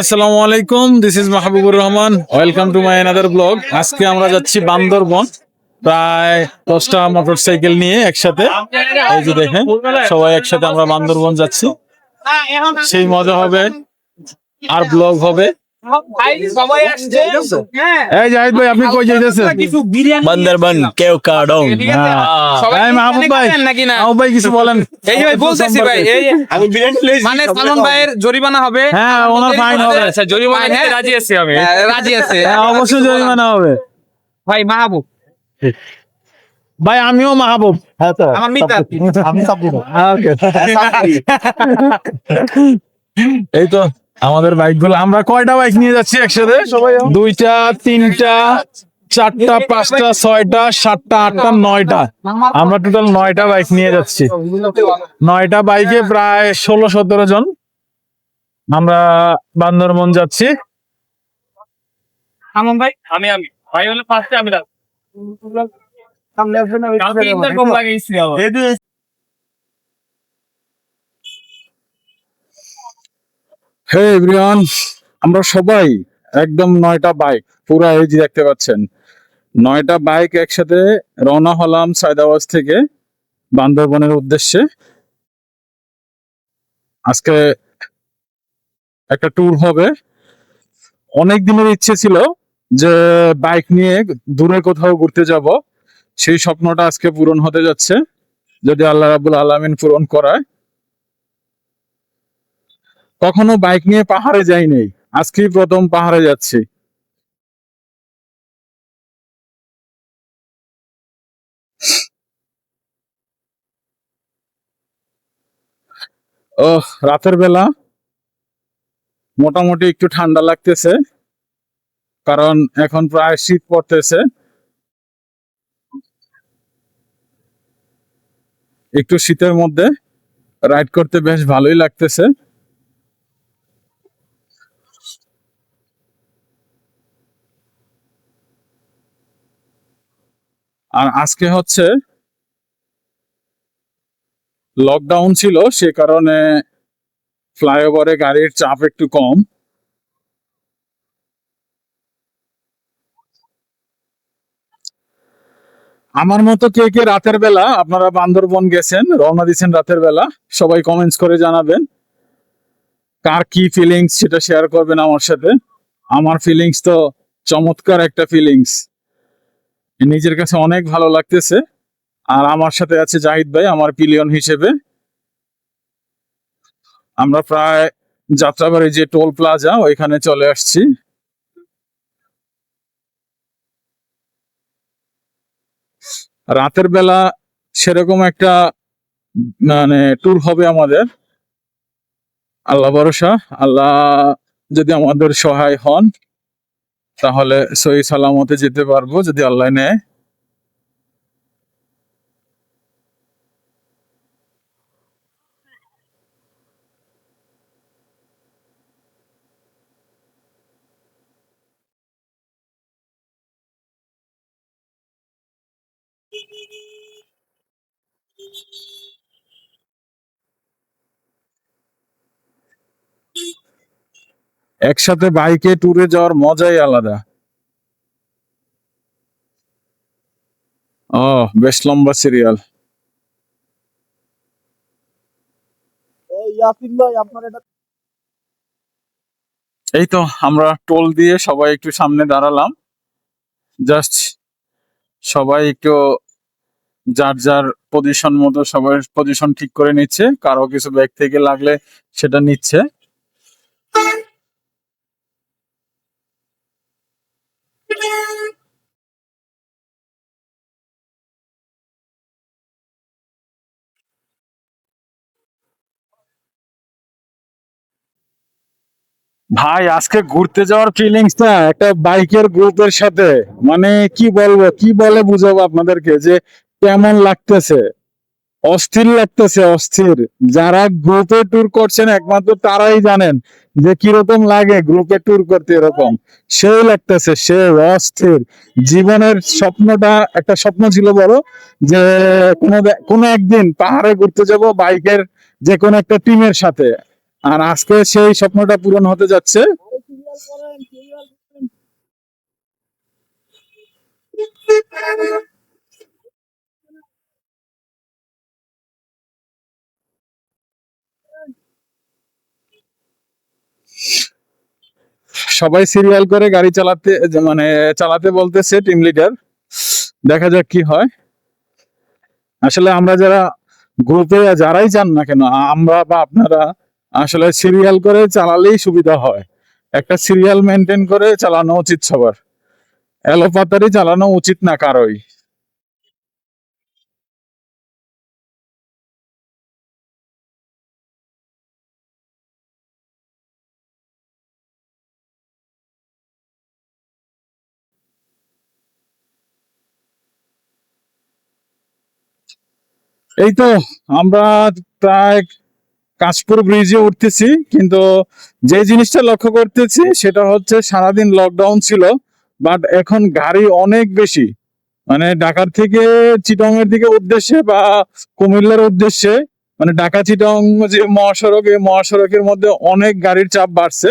আসসালামু আলাইকুম। This is Mahbubur Rahman. Welcome to my another blog আজকে আমরা যাচ্ছি বান্দরবন। প্রায় দশটা মোটর সাইকেল নিয়ে একসাথে। এই যে দেখেন সবাই একসাথে আমরা বান্দরবন যাচ্ছি। সেই মজা হবে। আর ব্লগ হবে। হ্যাঁ এই জাহিদ ভাই আপনি কই যাইতেছেন? বান্দরবান কেউ কাডং। ঠিক আছে? সবাই এই মাহবুব ভাই খাবেন নাকি না? মাহবুব ভাই কিছু বলেন। এই ভাই বলতেছি ভাই আমি বিরিয়ানি মানে সালমান ভাইয়ের জরিমানা হবে। হ্যাঁ ওনার ফাইন হবে। আচ্ছা জরিমানা নিতে রাজি আছি আমি। রাজি আছে। হ্যাঁ, অবশ্যই জরিমানা হবে। ভাই মাহবুব। ভাই আমিও মাহবুব। আমার মিতা। এই তো। আমাদের বাইকগুলো আমরা কয়টা বাইক নিয়ে যাচ্ছি একসাথে? দুইটা তিনটা চারটা পাঁচটা ছয়টা সাতটা আটটা নয়টা। আমরা টোটাল নয়টা বাইক নিয়ে যাচ্ছি। নয়টা বাইকে প্রায় ষোলো সতেরো জন। আমরা বান্দরবন যাচ্ছি। ভাই? আমি আমি। ভাই হলে ফার্স্টে আমি লাগ কালকে এরকম লাগাইছি আবার হে এভরিওয়ান আমরা সবাই একদম নয়টা বাইক পুরা যে দেখতে পাচ্ছেন। নয়টা বাইক একসাথে রওনা হলাম সায়দাবাদ থেকে বান্দরবনের উদ্দেশ্যে। আজকে একটা ট্যুর হবে। অনেক দিনের ইচ্ছে ছিল যে বাইক নিয়ে দূরে কোথাও ঘুরতে যাব। সেই স্বপ্নটা আজকে পূরণ হতে যাচ্ছে। যদি আল্লাহ রাবুল আলমিন পূরণ করায় কখনো বাইক নিয়ে পাহাড়ে যাইনি। আজকেই প্রথম পাহাড়ে যাচ্ছি। ও রাতের বেলা মোটামুটি একটু ঠান্ডা লাগতেছে, কারণ এখন প্রায় শীত পড়তেছে। একটু শীতের মধ্যে রাইড করতে বেশ ভালোই লাগতেছে। আর আজকে হচ্ছে লকডাউন ছিল, সে কারণে ফ্লাইওভারে গাড়ির চাপ একটু কম। আমার মতো কে কে রাতের বেলা, আপনারা বান্দরবন গেছেন, রওনা দিয়েছেন রাতের বেলা, সবাই কমেন্টস করে জানাবেন। কার কি ফিলিংস সেটা শেয়ার করবেন আমার সাথে। আমার ফিলিংস তো চমৎকার একটা ফিলিংস নিজের কাছে অনেক ভালো লাগতেছে। আর আমার সাথে আছে জাহিদ ভাই, আমার পিলিয়ন হিসেবে। আমরা প্রায় যাত্রাবাড়ি যে টোল প্লাজা, ওইখানে চলে আসছি। রাতের বেলা সেরকম একটা মানে ট্যুর হবে আমাদের। আল্লাহ ভরসা, আল্লাহ যদি আমাদের সহায় হন। তাহলে সহি সালামতে যেতে পারব যদি আল্লাহ নেয়। একসাথে বাইকে ট্যুরে যাওয়ার মজাই আলাদা। ও বেশ লম্বা সিরিয়াল এই তো আমরা টোল দিয়ে সবাই একটু সামনে দাঁড়ালাম। জাস্ট সবাই একটু যার যার পজিশন মতো সবার পজিশন ঠিক করে নিচ্ছে। কারও কিছু ব্যাগ থেকে লাগলে সেটা নিচ্ছে। ভাই, আজকে ঘুরতে যাওয়ার ফিলিংস না, একটা বাইকের গ্রুপের সাথে। মানে কি বলব, কি বলে বুঝাবো আপনাদেরকে যে কেমন লাগতেছে? অস্থির লাগতেছে, অস্থির। যারা গ্রুপে ট্যুর করছেন, একমাত্র তারাই জানেন যে কীরকম লাগে গ্রুপে ট্যুর করতে এরকম। সেই লাগতেছে, সে অস্থির। জীবনের স্বপ্নটা, একটা স্বপ্ন ছিল বড় যে কোনো কোনো একদিন পাহাড়ে ঘুরতে যাব বাইকের যে কোনো একটা টিমের সাথে। আর আজকে সেই স্বপ্নটা পূরণ হতে যাচ্ছে। সবাই সিরিয়াল করে গাড়ি চালাতে মানে চালাতে বলতেছে টিম লিডার দেখা যাক কি হয়। আসলে আমরা যারা গ্রুপে যারাই যান না কেন, আমরা বা আপনারা আসলে সিরিয়াল করে চালালেই সুবিধা হয়। একটা সিরিয়াল মেনটেন করে চালানো উচিত সবার। এলোপাতারি চালানো উচিত না কারোই। এই তো আমরা প্রায় কাশপুর ব্রিজে উঠতেছি, কিন্তু যে জিনিসটা লক্ষ্য করতেছি সেটা হচ্ছে সারাদিন লকডাউন ছিল বাট এখন গাড়ি অনেক বেশি। মানে ঢাকার থেকে চিটং এর দিকে উদ্দেশ্যে বা কুমিল্লার উদ্দেশ্যে মানে ঢাকা, চিটং, যে মহাসড়ক, এই মহাসড়কের মধ্যে অনেক গাড়ির চাপ বাড়ছে,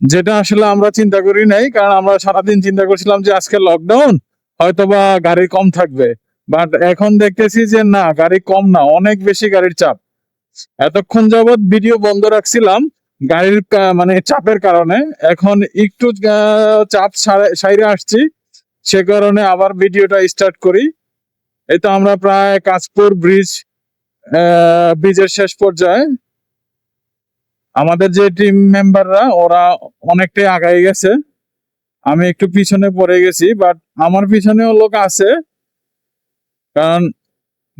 যেটা আসলে আমরা চিন্তা করি নাই, কারণ আমরা সারাদিন চিন্তা করছিলাম যে আজকে লকডাউন হয়তোবা গাড়ি কম থাকবে। বাট এখন দেখতেছি যে না, গাড়ি কম না, অনেক বেশি গাড়ির চাপ। এতক্ষণ যাবৎ ভিডিও বন্ধ রাখছিলাম, গাড়ির মানে চাপের কারণে। এখন একটু চাপ সাইরে আসছি। সে কারণে আবার ভিডিওটা স্টার্ট করি। এই তো আমরা প্রায় কাঁচপুর ব্রিজ ব্রিজের শেষ পর্যায়ে। আমাদের যে টিম মেম্বাররা ওরা অনেকটাই আগাই গেছে। আমি একটু পিছনে পড়ে গেছি বাট আমার পিছনেও লোক আছে। কারণ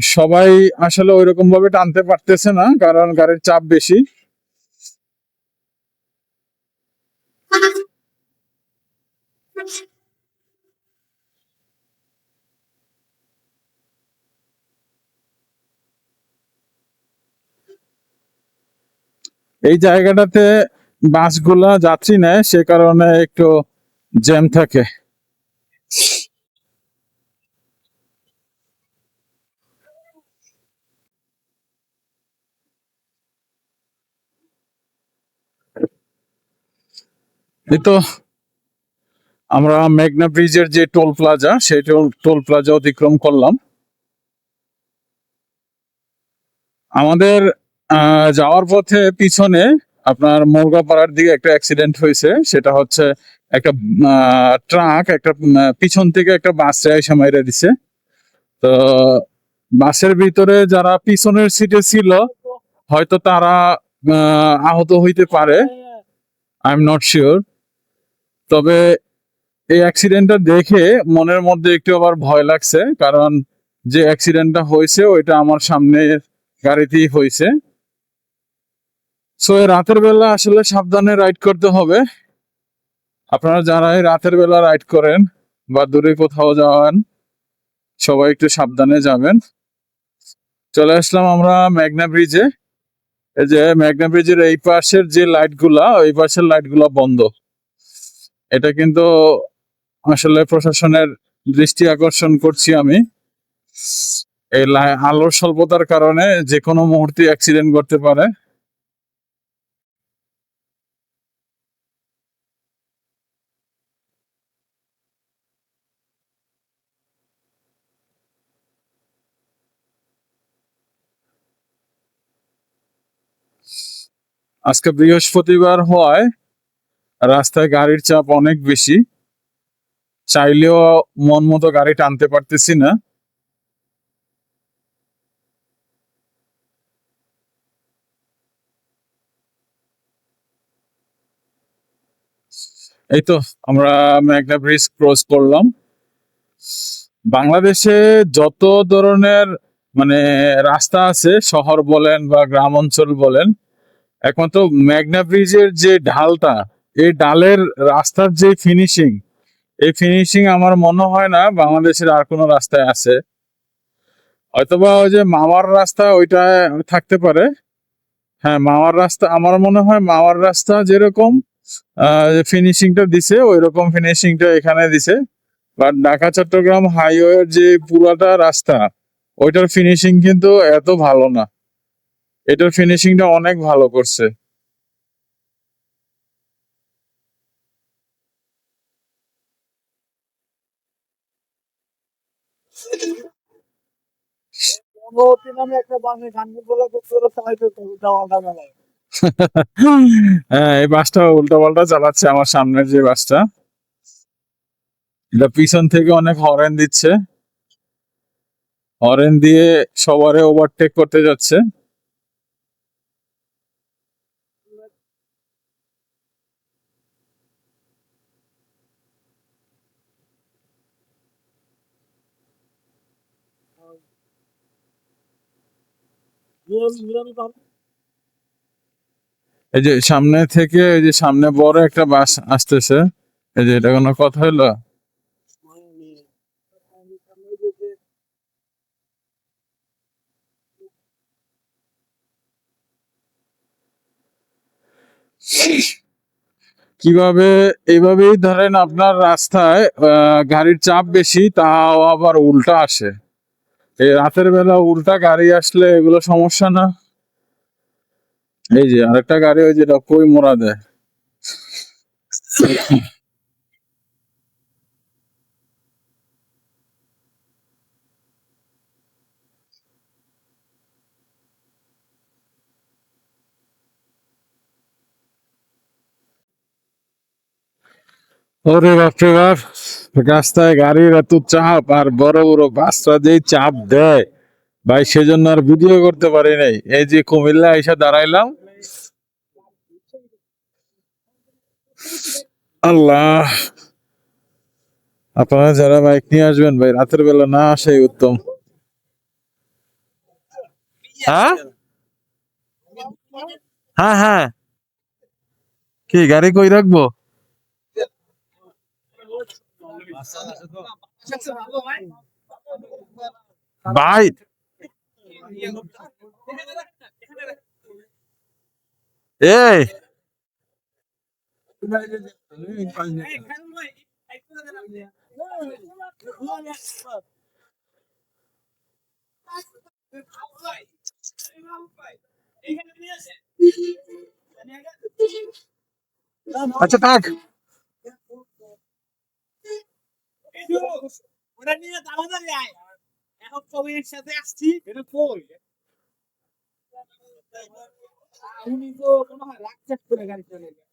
সবাই আসলে ওইরকম ভাবে টানতে পারতেছে না, কারণ গাড়ির চাপ বেশি। এই জায়গাটাতে বাসগুলা যাত্রী নেয়, সে কারণে একটু জ্যাম থাকে। এই তো আমরা মেঘনা ব্রিজের যে টোল প্লাজা সেই টোল প্লাজা অতিক্রম করলাম। আমাদের যাওয়ার পথে পিছনে আপনার মুরগাপাড়ার দিকে একটা অ্যাক্সিডেন্ট হয়েছে। সেটা হচ্ছে একটা ট্রাক একটা পিছন থেকে একটা বাস এসে মাইরে দিছে। তো বাসের ভিতরে যারা পিছনের সিটে ছিল হয়তো তারা আহ, আহত হইতে পারে। আই এম নট শিওর তবে এই অ্যাক্সিডেন্টটা দেখে মনের মধ্যে একটু আবার ভয় লাগছে, কারণ যে অ্যাক্সিডেন্টটা হয়েছে, ওইটা আমার সামনে গাড়িতেই হয়েছে। সো রাতের বেলা আসলে সাবধানে রাইড করতে হবে। আপনারা যারা এই রাতের বেলা রাইড করেন বা দূরে কোথাও যাওয়ান সবাই একটু সাবধানে যাবেন। চলে আসলাম আমরা মেঘনা ব্রিজে এই যে মেঘনা ব্রিজের এই পাশের যে লাইটগুলা ওই পাশের লাইটগুলা বন্ধ। এটা কিন্তু আসলে প্রশাসনের দৃষ্টি আকর্ষণ করছি আমি। এই আলোর স্বল্পতার কারণে যে কোনো মুহূর্তে অ্যাক্সিডেন্ট করতে পারে। আজকে বৃহস্পতিবার হওয়ায় রাস্তায় গাড়ির চাপ অনেক বেশি। চাইলেও মন মতো গাড়ি টানতে পারতেছি না। এই তো আমরা মেঘনা ব্রিজ ক্রস করলাম। বাংলাদেশে যত ধরনের মানে রাস্তা আছে, শহর বলেন বা গ্রাম অঞ্চল বলেন একমাত্র মেঘনা ব্রিজের যে ঢালটা এই ডালের রাস্তার যে ফিনিশিং এই ফিনিশিং আমার মনে হয় না বাংলাদেশের আর কোনো রাস্তায় আছে। হয়তোবা ওই যে মামার রাস্তা ওইটা থাকতে পারে। হ্যাঁ মামার রাস্তা, আমার মনে হয় মামার রাস্তা যেরকম ফিনিশিংটা দিছে ওই রকম ফিনিশিংটা এখানে দিছে। বাট ঢাকা, চট্টগ্রাম হাইওয়ের যে পুরাটা রাস্তা, ওইটার ফিনিশিং কিন্তু এত ভালো না। এটার ফিনিশিংটা অনেক ভালো করছে। হ্যাঁ এই বাসটা উল্টো পাল্টা চালাচ্ছে আমার সামনের যে বাসটা। এটা পিছন থেকে অনেক হরেন দিচ্ছে। হরেন দিয়ে সবারে ওভারটেক করতে যাচ্ছে। এই যে সামনে থেকে এই যে সামনে বড় একটা বাস আসতেছে। এই যে এটা কোনো কথা হলো কীভাবে এইভাবেই ধরেন আপনার রাস্তায় আহ, গাড়ির চাপ বেশি তাও আবার উল্টা আসে। এই রাতের বেলা উল্টা গাড়ি আসলে এগুলো সমস্যা না। এই যে আরেকটা গাড়ি ওই যেটা কই মোড়া দেয়। ওরে বাপরে বাপ। রাস্তায় গাড়ির এত চাপ আর বড় বড় বাসরা যেই চাপ দেয়। ভাই, সেজন্য আর ভিডিও করতে পারি নাই। এই যে কুমিল্লা এসে দাঁড়াইলাম। আল্লাহ। আপনারা যারা বাইক নিয়ে আসবেন, ভাই, রাতের বেলা না আসাই উত্তম। হ্যাঁ? হ্যাঁ হ্যাঁ। কি, গাড়ি কই রাখব? ভাই এই। আচ্ছা থাক। ওটা নিয়ে তাড়াতাড়ি যায় এখন কবির সাথে আসছি এটা কই উনি তো মনে হয় রাগ চেক করে গাড়ি চলে গেছে